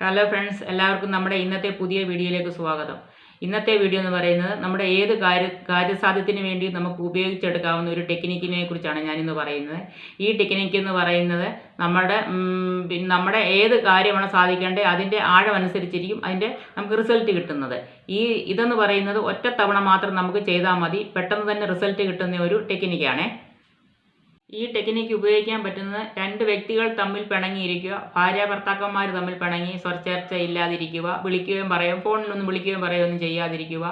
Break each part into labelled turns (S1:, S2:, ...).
S1: Hello friends എല്ലാവർക്കും നമ്മുടെ ഇന്നത്തെ പുതിയ വീഡിയോയിലേക്ക് സ്വാഗതം. ഇന്നത്തെ വീഡിയോ എന്ന് പറയുന്നത് നമ്മുടെ ഏത് കാര്യ കാര്യസാധ്യത്തിന് വേണ്ടി നമുക്ക് ഉപയോഗിച്ചെടുക്കാവുന്ന ഒരു ടെക്നിക്കിനെ കുറിച്ചാണ് ഞാനിന്ന് പറയുന്നത്. ഈ ടെക്നിക്ക് എന്ന് പറയുന്നത് നമ്മുടെ നമ്മുടെ ഏത് കാര്യമാണ് സാധിക്കേണ്ടത് അതിന്റെ ആഴം അനുസരിച്ചിരിക്കും അതിന്റെ നമുക്ക് റിസൾട്ട് കിട്ടുന്നത്. ഈ ഇതെന്ന് പറയുന്നത് ഒറ്റത്തവണ മാത്രം നമുക്ക് ചെയ്താൽ മതി. പെട്ടെന്ന് തന്നെ റിസൾട്ട് കിട്ടുന്ന ഒരു ടെക്നിക്കാണേ. ഈ ടെക്നിക്ക് ഉപയോഗിക്കാൻ പറ്റുന്നത് രണ്ട് വ്യക്തികൾ തമ്മിൽ പിണങ്ങിയിരിക്കുക. ഭാര്യ ഭർത്താക്കന്മാർ തമ്മിൽ പിണങ്ങി സ്വരച്ചേർച്ച ഇല്ലാതിരിക്കുക വിളിക്കുകയും പറയുകയും ഫോണിലൊന്നും വിളിക്കുകയും പറയുകയൊന്നും ചെയ്യാതിരിക്കുക.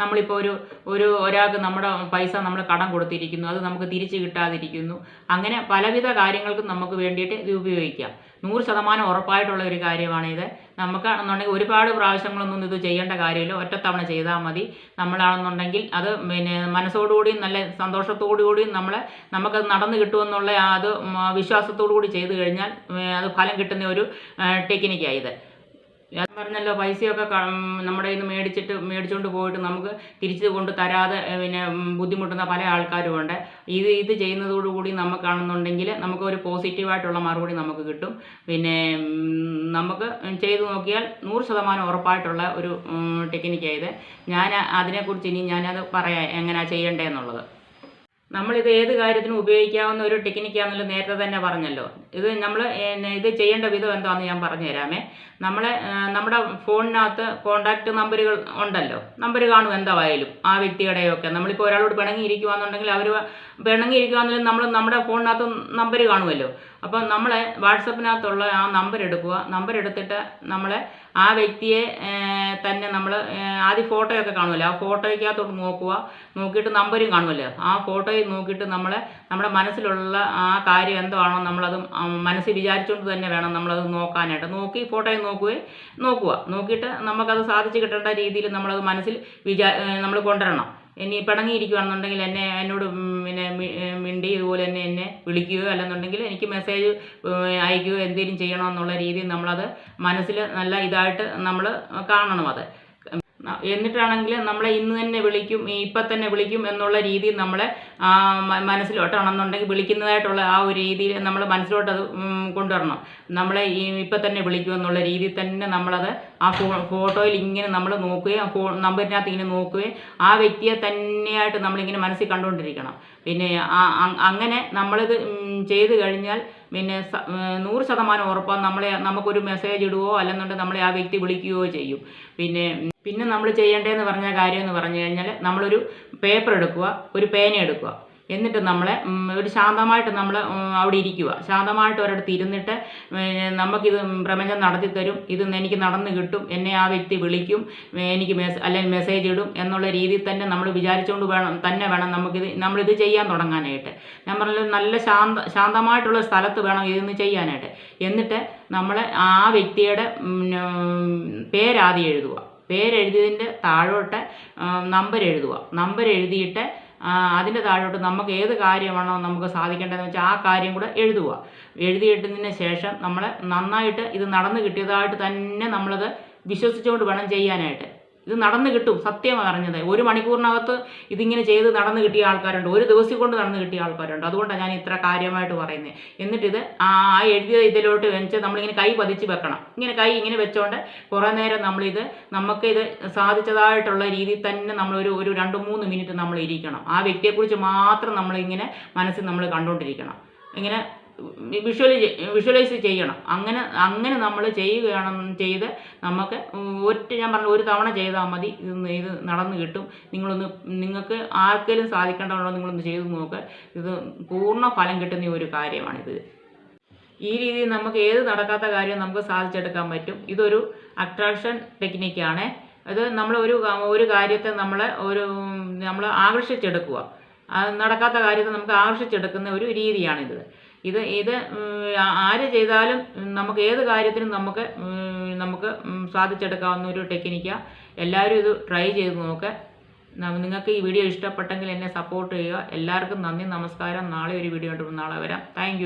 S1: നമ്മളിപ്പോൾ ഒരു ഒരു ഒരാൾക്ക് നമ്മുടെ പൈസ നമ്മൾ കടം കൊടുത്തിരിക്കുന്നു. അത് നമുക്ക് തിരിച്ച് കിട്ടാതിരിക്കുന്നു. അങ്ങനെ പലവിധ കാര്യങ്ങൾക്കും നമുക്ക് വേണ്ടിയിട്ട് ഇത് ഉപയോഗിക്കാം. നൂറ് ശതമാനം ഉറപ്പായിട്ടുള്ള ഒരു കാര്യമാണിത് നമുക്കാണെന്നുണ്ടെങ്കിൽ ഒരുപാട് പ്രാവശ്യങ്ങളൊന്നും ഇത് ചെയ്യേണ്ട കാര്യമില്ല. ഒറ്റത്തവണ ചെയ്താൽ മതി. നമ്മളാണെന്നുണ്ടെങ്കിൽ അത് പിന്നെ മനസ്സോടുകൂടിയും നല്ല സന്തോഷത്തോടു കൂടിയും നമ്മളെ നമുക്കത് നടന്നു കിട്ടുമെന്നുള്ള അത് വിശ്വാസത്തോടു കൂടി ചെയ്തു കഴിഞ്ഞാൽ അത് ഫലം കിട്ടുന്ന ഒരു ടെക്നിക്കാണ് ഇത്. ഞാൻ പറഞ്ഞല്ലോ പൈസയൊക്കെ നമ്മുടെ ഇന്ന് മേടിച്ചിട്ട് മേടിച്ചുകൊണ്ട് പോയിട്ട് നമുക്ക് തിരിച്ചു കൊണ്ട് തരാതെ പിന്നെ ബുദ്ധിമുട്ടുന്ന പല ആൾക്കാരുമുണ്ട് ഇത് ഇത് ചെയ്യുന്നതോടുകൂടി നമുക്കാണെന്നുണ്ടെങ്കിൽ നമുക്ക് ഒരു പോസിറ്റീവായിട്ടുള്ള മറുപടി നമുക്ക് കിട്ടും. പിന്നെ നമുക്ക് ചെയ്തു നോക്കിയാൽ നൂറ് ശതമാനം ഉറപ്പായിട്ടുള്ള ഒരു ടെക്നിക്കായത് ഞാൻ അതിനെക്കുറിച്ച് ഇനി ഞാനത് പറയാം എങ്ങനെയാണ് ചെയ്യേണ്ടതെന്നുള്ളത് നമ്മളിത് ഏത് കാര്യത്തിനും ഉപയോഗിക്കാവുന്ന ഒരു ടെക്നിക്കാണെന്നല്ലോ നേരത്തെ തന്നെ പറഞ്ഞല്ലോ. ഇത് നമ്മൾ ഇത് ചെയ്യേണ്ട വിധം എന്താണെന്ന് ഞാൻ പറഞ്ഞു തരാമേ നമ്മളെ നമ്മുടെ ഫോണിനകത്ത് കോണ്ടാക്ട് നമ്പറുകൾ ഉണ്ടല്ലോ. നമ്പർ കാണും എന്തായാലും ആ വ്യക്തിയുടെയൊക്കെ. നമ്മളിപ്പോൾ ഒരാളോട് പിണങ്ങിയിരിക്കുകയാണെന്നുണ്ടെങ്കിൽ അവർ പിണങ്ങിയിരിക്കുകയാണെങ്കിലും നമ്മൾ നമ്മുടെ ഫോണിനകത്ത് നമ്പർ കാണുമല്ലോ. അപ്പം നമ്മളെ വാട്സപ്പിനകത്തുള്ള ആ നമ്പർ എടുക്കുക. നമ്പർ എടുത്തിട്ട് നമ്മളെ ആ വ്യക്തിയെ തന്നെ നമ്മൾ ആദ്യം ഫോട്ടോയൊക്കെ കാണുമല്ലോ. ആ ഫോട്ടോയ്ക്കകത്തോട്ട് നോക്കുക. നോക്കിയിട്ട് നമ്പരും കാണുമല്ലോ. ആ ഫോട്ടോയിൽ നോക്കിയിട്ട് നമ്മളെ നമ്മുടെ മനസ്സിലുള്ള ആ കാര്യം എന്താണോ നമ്മളത് മനസ്സിൽ വിചാരിച്ചുകൊണ്ട് തന്നെ വേണം നമ്മളത് നോക്കാനായിട്ട്. നോക്കി ഫോട്ടോയിൽ നോക്കുകയും നോക്കുക നോക്കിയിട്ട് നമുക്കത് സാധിച്ചു കിട്ടേണ്ട രീതിയിൽ നമ്മളത് മനസ്സിൽ വിചാ നമ്മൾ കൊണ്ടുവരണം. ഇനി പിണങ്ങിയിരിക്കുകയാണെന്നുണ്ടെങ്കിൽ എന്നെ എന്നോട് പിന്നെ മിണ്ടി ഇതുപോലെ തന്നെ എന്നെ വിളിക്കുകയോ അല്ലെന്നുണ്ടെങ്കിൽ എനിക്ക് മെസ്സേജ് അയക്കുകയോ എന്തെങ്കിലും ചെയ്യണമെന്നുള്ള രീതിയിൽ നമ്മളത് മനസ്സിൽ നല്ല ഇതായിട്ട് നമ്മൾ കാണണം അത്. എന്നിട്ടാണെങ്കിൽ നമ്മളെ ഇന്ന് തന്നെ വിളിക്കും ഇപ്പം തന്നെ വിളിക്കും എന്നുള്ള രീതിയിൽ നമ്മളെ മനസ്സിലോട്ടാണെന്നുണ്ടെങ്കിൽ വിളിക്കുന്നതായിട്ടുള്ള ആ ഒരു രീതിയിൽ നമ്മൾ മനസ്സിലോട്ട് അത് കൊണ്ടുവരണം. നമ്മളെ ഇപ്പം തന്നെ വിളിക്കും എന്നുള്ള രീതിയിൽ തന്നെ നമ്മളത് ആ ഫോ ഫോട്ടോയിൽ ഇങ്ങനെ നമ്മൾ നോക്കുകയും ആ ഫോ നമ്പറിനകത്ത് ഇങ്ങനെ നോക്കുകയും ആ വ്യക്തിയെ തന്നെയായിട്ട് നമ്മളിങ്ങനെ മനസ്സിൽ കണ്ടുകൊണ്ടിരിക്കണം. പിന്നെ അങ്ങനെ നമ്മളിത് ചെയ്തു കഴിഞ്ഞാൽ പിന്നെ നൂറ് ശതമാനം ഉറപ്പാണ് നമ്മളെ നമുക്കൊരു മെസ്സേജ് ഇടുവോ അല്ലെന്നുണ്ടെങ്കിൽ നമ്മളെ ആ വ്യക്തി വിളിക്കുകയോ ചെയ്യും. പിന്നെ പിന്നെ നമ്മൾ ചെയ്യേണ്ടതെന്ന് പറഞ്ഞ കാര്യം എന്ന് പറഞ്ഞു കഴിഞ്ഞാൽ നമ്മളൊരു പേപ്പർ എടുക്കുക ഒരു പേന എടുക്കുക. എന്നിട്ട് നമ്മളെ ഒരു ശാന്തമായിട്ട് നമ്മൾ അവിടെ ഇരിക്കുക. ശാന്തമായിട്ട് ഒരിടത്ത് ഇരുന്നിട്ട് നമുക്കിത് പ്രപഞ്ചം നടത്തി തരും. ഇത് എനിക്ക് നടന്ന് കിട്ടും. എന്നെ ആ വ്യക്തി വിളിക്കും. എനിക്ക് മെസ് അല്ലെങ്കിൽ മെസ്സേജ് ഇടും എന്നുള്ള രീതിയിൽ തന്നെ നമ്മൾ വിചാരിച്ചുകൊണ്ട് വേണം തന്നെ വേണം നമുക്കിത് നമ്മളിത് ചെയ്യാൻ തുടങ്ങാനായിട്ട്. ഞാൻ നല്ല ശാന്ത ശാന്തമായിട്ടുള്ള സ്ഥലത്ത് വേണം ഇതൊന്ന് ചെയ്യാനായിട്ട്. എന്നിട്ട് നമ്മളെ ആ വ്യക്തിയുടെ പേരാദ്യം എഴുതുക. പേരെഴുതിയതിന്റെ താഴോട്ട് നമ്പർ എഴുതുക. നമ്പർ എഴുതിയിട്ട് അതിന്റെ താഴോട്ട് നമുക്ക് ഏത് കാര്യമാണോ നമുക്ക് സാധിക്കേണ്ടതെന്ന് വെച്ചാൽ ആ കാര്യം കൂടെ എഴുതുക. എഴുതിയിട്ടതിന് ശേഷം നമ്മൾ നന്നായിട്ട് ഇത് നടന്നു കിട്ടിയതായിട്ട് തന്നെ നമ്മളത് വിശ്വസിച്ചുകൊണ്ട് വേണം ചെയ്യാനായിട്ട്. ഇത് നടന്നു കിട്ടും സത്യം പറഞ്ഞത്. ഒരു മണിക്കൂറിനകത്ത് ഇതിങ്ങനെ ചെയ്ത് നടന്നു കിട്ടിയ ആൾക്കാരുണ്ട്. ഒരു ദിവസം കൊണ്ട് നടന്നു കിട്ടിയ ആൾക്കാരുണ്ട്. അതുകൊണ്ടാണ് ഞാൻ ഇത്ര കാര്യമായിട്ട് പറയുന്നത് എന്നിട്ടിത് ആ ആ എഴുതിയ ഇതിലോട്ട് വെച്ച് നമ്മളിങ്ങനെ കൈ പതിച്ച് വെക്കണം. ഇങ്ങനെ കൈ ഇങ്ങനെ വെച്ചോണ്ട് കുറേ നേരം നമ്മളിത് നമുക്ക് ഇത് സാധിച്ചതായിട്ടുള്ള രീതിയിൽ തന്നെ നമ്മളൊരു ഒരു രണ്ട് മൂന്ന് മിനിറ്റ് നമ്മൾ ഇരിക്കണം ആ വ്യക്തിയെക്കുറിച്ച് മാത്രം നമ്മളിങ്ങനെ മനസ്സിൽ നമ്മൾ കണ്ടുകൊണ്ടിരിക്കണം. ഇങ്ങനെ വിഷ്വലൈസ് വിഷ്വലൈസ് ചെയ്യണം. അങ്ങനെ അങ്ങനെ നമ്മൾ ചെയ്യുകയാണെന്ന് ചെയ്ത് നമുക്ക് ഒറ്റ ഞാൻ പറഞ്ഞു ഒരു തവണ ചെയ്താൽ മതി ഇത് ഇത് നടന്നു കിട്ടും. നിങ്ങളൊന്ന് നിങ്ങൾക്ക് ആർക്കെങ്കിലും സാധിക്കേണ്ടതുണ്ടോ നിങ്ങളൊന്ന് ചെയ്ത് നോക്ക്. ഇത് പൂർണ ഫലം കിട്ടുന്ന ഒരു കാര്യമാണിത്. ഈ രീതിയിൽ നമുക്ക് ഏത് നടക്കാത്ത കാര്യം നമുക്ക് സാധിച്ചെടുക്കാൻ പറ്റും. ഇതൊരു അട്രാക്ഷൻ ടെക്നിക്കാണ്. അത് നമ്മൾ ഒരു ഒരു കാര്യത്തെ നമ്മൾ ഒരു നമ്മൾ ആകർഷിച്ചെടുക്കുക. നടക്കാത്ത കാര്യത്തെ നമുക്ക് ആകർഷിച്ചെടുക്കുന്ന ഒരു രീതിയാണിത്. ഇത് ഇത് ആര് ചെയ്താലും നമുക്ക് ഏത് കാര്യത്തിനും നമുക്ക് നമുക്ക് സാധിച്ചെടുക്കാവുന്ന ഒരു ടെക്നിക്കാണ് എല്ലാവരും ഇത് ട്രൈ ചെയ്ത് നോക്കുക നിങ്ങൾക്ക് ഈ വീഡിയോ ഇഷ്ടപ്പെട്ടെങ്കിൽ എന്നെ സപ്പോർട്ട് ചെയ്യുക. എല്ലാവർക്കും നന്ദി നമസ്കാരം. നാളെ ഒരു വീഡിയോ ആയിട്ട് നാളെ വരാം. താങ്ക്